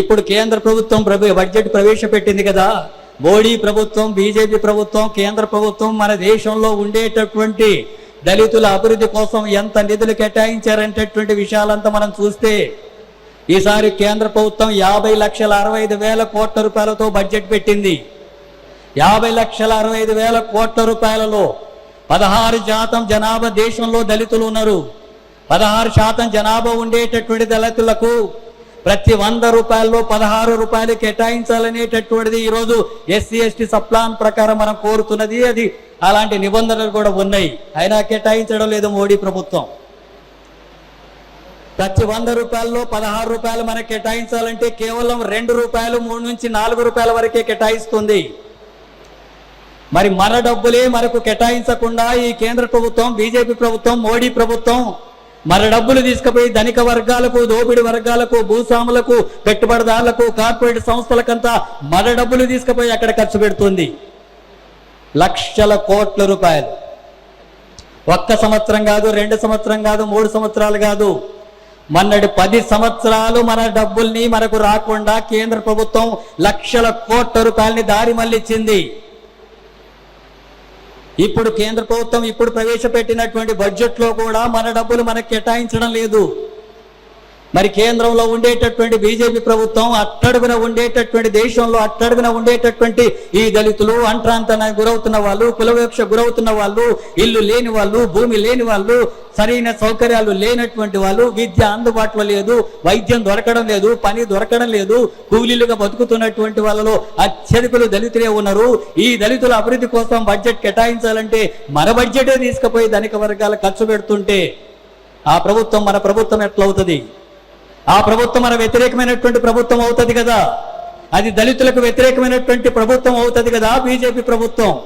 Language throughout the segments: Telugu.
ఇప్పుడు కేంద్ర ప్రభుత్వం ప్రభు బడ్జెట్ ప్రవేశపెట్టింది కదా. మోడీ ప్రభుత్వం బీజేపీ ప్రభుత్వం కేంద్ర ప్రభుత్వం మన దేశంలో ఉండేటటువంటి దళితుల అభివృద్ధి కోసం ఎంత నిధులు కేటాయించారనేటటువంటి విషయాలంతా మనం చూస్తే ఈసారి కేంద్ర ప్రభుత్వం యాభై లక్షల అరవై ఐదు వేల కోట్ల రూపాయలతో బడ్జెట్ పెట్టింది. యాభై లక్షల అరవై ఐదు వేల కోట్ల రూపాయలలో పదహారు శాతం జనాభా దేశంలో దళితులు ఉన్నారు. పదహారు శాతం జనాభా ఉండేటటువంటి దళితులకు ప్రతి వంద రూపాయల్లో పదహారు రూపాయలు కేటాయించాలనేటటువంటిది ఈరోజు ఎస్సీ ఎస్టీ సప్లాన్ ప్రకారం మనం కోరుతున్నది అది. అలాంటి నిబంధనలు కూడా ఉన్నాయి. అయినా కేటాయించడం లేదు మోడీ ప్రభుత్వం. ప్రతి వంద రూపాయల్లో పదహారు రూపాయలు మనకు కేటాయించాలంటే కేవలం రెండు రూపాయలు మూడు నుంచి నాలుగు రూపాయల వరకే కేటాయిస్తుంది. మరి మన డబ్బులే మనకు కేటాయించకుండా ఈ కేంద్ర ప్రభుత్వం బీజేపీ ప్రభుత్వం మోడీ ప్రభుత్వం మన డబ్బులు తీసుకుపోయి ధనిక వర్గాలకు దోపిడి వర్గాలకు భూస్వాములకు పెట్టుబడిదారులకు కార్పొరేట్ సంస్థలకంతా మన డబ్బులు తీసుకుపోయి అక్కడ ఖర్చు పెడుతుంది. లక్షల కోట్ల రూపాయలు. ఒక్క సంవత్సరం కాదు రెండు సంవత్సరం కాదు మూడు సంవత్సరాలు కాదు. మొన్నటి పది సంవత్సరాలు మన డబ్బుల్ని మనకు రాకుండా కేంద్ర ప్రభుత్వం లక్షల కోట్ల రూపాయలని దారి మళ్ళించింది ఇప్పుడు కేంద్ర ప్రభుత్వం ఇప్పుడు ప్రవేశపెట్టినటువంటి బడ్జెట్లో కూడా మన డబ్బులు మనకు కేటాయించడం లేదు. మరి కేంద్రంలో ఉండేటటువంటి బీజేపీ ప్రభుత్వం అట్టడుగున ఉండేటటువంటి దేశంలో అట్టడుగున ఉండేటటువంటి ఈ దళితులు అంట్రాంతన గురవుతున్న వాళ్ళు కులవేక్ష గురవుతున్న వాళ్ళు ఇల్లు లేని వాళ్ళు భూమి లేని వాళ్ళు సరైన సౌకర్యాలు లేనటువంటి వాళ్ళు విద్య అందుబాటులో లేదు వైద్యం దొరకడం లేదు పని దొరకడం లేదు కూలీలుగా బతుకుతున్నటువంటి వాళ్ళలో అత్యధికులు దళితులే ఉన్నారు. ఈ దళితుల అభివృద్ధి కోసం బడ్జెట్ కేటాయించాలంటే మన బడ్జెటే తీసుకుపోయి ధనిక వర్గాల ఖర్చు పెడుతుంటే ఆ ప్రభుత్వం మన ప్రభుత్వం ఎట్లవుతుంది? ఆ ప్రభుత్వం మన వ్యతిరేకమైనటువంటి ప్రభుత్వం అవుతుంది కదా. అది దళితులకు వ్యతిరేకమైనటువంటి ప్రభుత్వం అవుతుంది కదా బీజేపీ ప్రభుత్వం.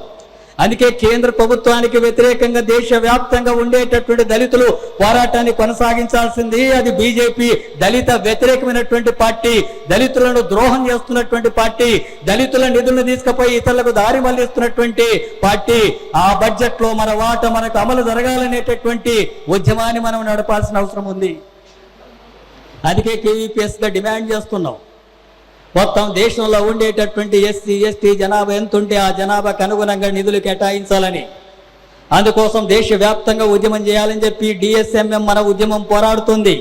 అందుకే కేంద్ర ప్రభుత్వానికి వ్యతిరేకంగా దేశవ్యాప్తంగా ఉండేటటువంటి దళితులు పోరాటాన్ని కొనసాగించాల్సింది అది బీజేపీ. దళిత వ్యతిరేకమైనటువంటి పార్టీ దళితులను ద్రోహం చేస్తున్నటువంటి పార్టీ దళితుల నిధులను తీసుకుపోయి ఇతరులకు దారి మళ్ళిస్తున్నటువంటి పార్టీ. ఆ బడ్జెట్లో మన వాట మనకు అమలు జరగాలనేటటువంటి ఉద్యమాన్ని మనం నడపాల్సిన అవసరం ఉంది. అందుకే కేవీపీఎస్గా డిమాండ్ చేస్తున్నాం. మొత్తం దేశంలో ఉండేటటువంటి ఎస్సీ ఎస్టీ జనాభా ఎంత ఉంటే ఆ జనాభాకు అనుగుణంగా నిధులు కేటాయించాలని. అందుకోసం దేశవ్యాప్తంగా ఉద్యమం చేయాలని చెప్పి డిఎస్ఎంఎం మన ఉద్యమం పోరాడుతుంది.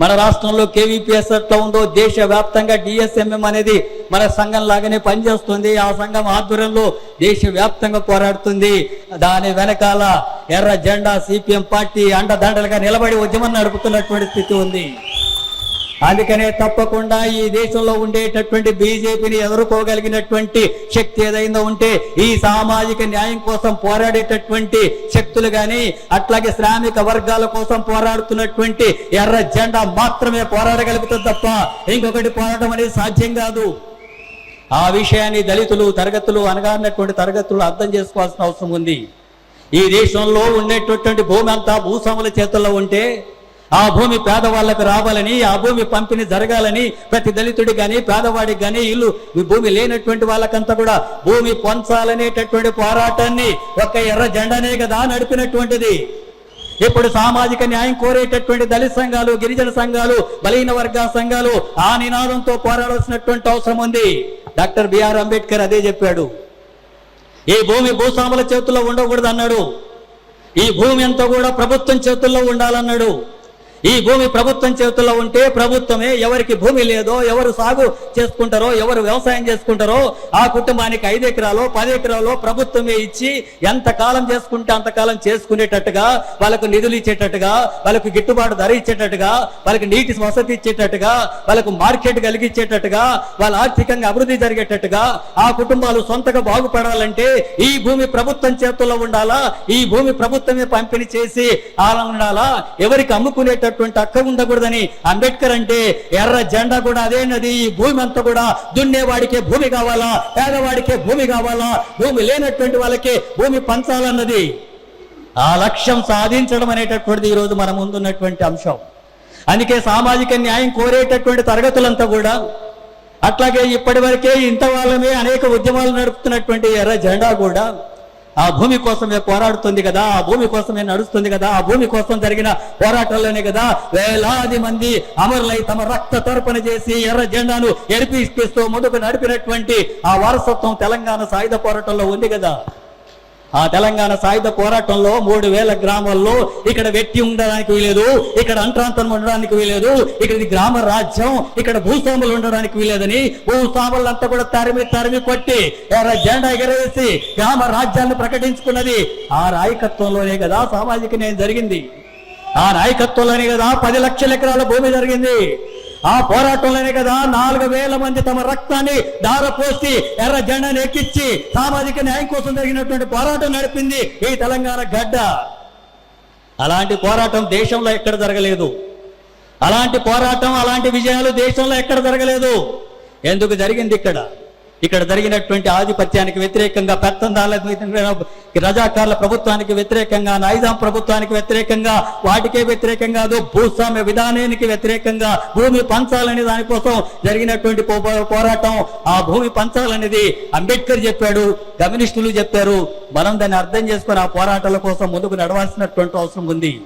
మన రాష్ట్రంలో కేవీపీఎస్ ఎట్లా ఉందో దేశవ్యాప్తంగా డిఎస్ఎంఎం అనేది మన సంఘం లాగానే పనిచేస్తుంది. ఆ సంఘం ఆధ్వర్యంలో దేశవ్యాప్తంగా పోరాడుతుంది. దాని వెనకాల ఎర్ర జెండా సిపిఎం పార్టీ అండదండలుగా నిలబడి ఉద్యమం నడుపుతున్నటువంటి స్థితి ఉంది. అందుకనే తప్పకుండా ఈ దేశంలో ఉండేటటువంటి బీజేపీని ఎదుర్కోగలిగినటువంటి శక్తి ఏదైనా ఉంటే ఈ సామాజిక న్యాయం కోసం పోరాడేటటువంటి శక్తులు కానీ అట్లాగే శ్రామిక వర్గాల కోసం పోరాడుతున్నటువంటి ఎర్ర జెండా మాత్రమే పోరాడగలుగుతుంది తప్ప ఇంకొకటి పోరాటం అనేది సాధ్యం కాదు. ఆ విషయాన్ని దళితులు తరగతులు అనగానటువంటి తరగతులు అర్థం చేసుకోవాల్సిన అవసరం ఉంది. ఈ దేశంలో ఉండేటటువంటి భూమి అంతా భూస్వాముల చేతుల్లో ఉంటే ఆ భూమి పేదవాళ్ళకు రావాలని ఆ భూమి పంపిణీ జరగాలని ప్రతి దళితుడి కానీ పేదవాడికి కానీ ఇల్లు ఈ భూమి లేనటువంటి వాళ్ళకంతా కూడా భూమి పొంచాలనేటటువంటి పోరాటాన్ని ఒక ఎర్ర జెండానే కదా నడిపినటువంటిది. ఇప్పుడు సామాజిక న్యాయం కోరేటటువంటి దళిత సంఘాలు గిరిజన సంఘాలు బలహీన వర్గాల సంఘాలు ఆ నినాదంతో పోరాడాల్సినటువంటి అవసరం ఉంది. డాక్టర్ బిఆర్ అంబేద్కర్ అదే చెప్పాడు. ఈ భూమి భూస్వాముల చేతుల్లో ఉండకూడదు అన్నాడు ఈ భూమి అంతా కూడా ప్రభుత్వం చేతుల్లో ఉండాలన్నాడు. ఈ భూమి ప్రభుత్వం చేతుల్లో ఉంటే ప్రభుత్వమే ఎవరికి భూమి లేదో ఎవరు సాగు చేసుకుంటారో ఎవరు వ్యవసాయం చేసుకుంటారో ఆ కుటుంబానికి ఐదు ఎకరాలో పది ఎకరాలో ప్రభుత్వమే ఇచ్చి ఎంత కాలం చేసుకుంటే అంతకాలం చేసుకునేటట్టుగా వాళ్ళకు నిధులు ఇచ్చేటట్టుగా వాళ్ళకు గిట్టుబాటు ధర ఇచ్చేటట్టుగా వాళ్ళకి నీటి వసతి ఇచ్చేటట్టుగా వాళ్ళకు మార్కెట్ కలిగించేటట్టుగా వాళ్ళ ఆర్థికంగా అభివృద్ధి జరిగేటట్టుగా ఆ కుటుంబాలు సొంతగా బాగుపడాలంటే ఈ భూమి ప్రభుత్వం చేతుల్లో ఉండాలా? ఈ భూమి ప్రభుత్వమే పంపిణీ చేసి అలా ఉండాలా? ఎవరికి అమ్ముకునేటటువంటి హక్కు ఉండకూడదని అంబేద్కర్ అంటే ఎర్ర జెండా కూడా అదేనది ఈ భూమి అంతా కూడా దున్నేవాడికే భూమి కావాలా పేదవాడికే భూమి కావాలా భూమి లేనటువంటి వాళ్ళకే భూమి పంచాలన్నది. ఆ లక్ష్యం సాధించడం అనేటటువంటిది ఈరోజు మన ముందున్నటువంటి అంశం. అందుకే సామాజిక న్యాయం కోరేటటువంటి తరగతులంతా కూడా అట్లాగే ఇప్పటి వరకే ఇంత వాళ్ళమే అనేక ఉద్యమాలు నడుపుతున్నటువంటి ఎర్ర జెండా కూడా ఆ భూమి కోసమే పోరాడుతుంది కదా ఆ భూమి కోసమే నడుస్తుంది కదా ఆ భూమి కోసం జరిగిన పోరాటంలోనే కదా వేలాది మంది అమరులై తమ రక్త తర్పణ చేసి ఎర్ర జెండాను ఎరిపిస్తూ ముందుకు నడిపినటువంటి ఆ వారసత్వం తెలంగాణ సాయుధ పోరాటంలో ఉంది కదా. ఆ తెలంగాణ సాయుధ పోరాటంలో మూడు వేల గ్రామాల్లో ఇక్కడ వెట్టి ఉండడానికి వీలేదు ఇక్కడ అంట్రాంతం ఉండడానికి వీలేదు ఇక్కడ ఇది గ్రామ రాజ్యం ఇక్కడ భూస్వాములు ఉండడానికి వీలేదని భూస్వాములంతా కూడా తరిమి తరిమి కొట్టి జెండా ఎగరేసి గ్రామ రాజ్యాన్ని ప్రకటించుకున్నది. ఆ నాయకత్వంలోనే కదా సామాజిక న్యాయం జరిగింది. ఆ నాయకత్వంలోనే కదా పది లక్షల ఎకరాల భూమి జరిగింది. ఆ పోరాటంలోనే కదా నాలుగు వేల మంది తమ రక్తాన్ని దారపోసి ఎర్ర జెండాను ఎక్కించి సామాజిక న్యాయం కోసం జరిగినటువంటి పోరాటం నడిపింది ఈ తెలంగాణ గడ్డ. అలాంటి పోరాటం దేశంలో ఎక్కడ జరగలేదు. అలాంటి పోరాటం అలాంటి విజయాలు దేశంలో ఎక్కడ జరగలేదు. ఎందుకు జరిగింది ఇక్కడ? ఇక్కడ జరిగినటువంటి ఆధిపత్యానికి వ్యతిరేకంగా పెత్తందాల రజాకార్ల ప్రభుత్వానికి వ్యతిరేకంగా నైజాం ప్రభుత్వానికి వ్యతిరేకంగా వాటికే వ్యతిరేకంగా కాదు భూస్వామ్య విధానానికి వ్యతిరేకంగా భూమి పంచాలనే దానికోసం జరిగినటువంటి పోరాటం. ఆ భూమి పంచాలనేది అంబేద్కర్ చెప్పాడు కమ్యూనిస్టులు చెప్పారు. మనం దాన్ని అర్థం చేసుకుని ఆ పోరాటాల కోసం ముందుకు నడవాల్సినటువంటి అవసరం ఉంది.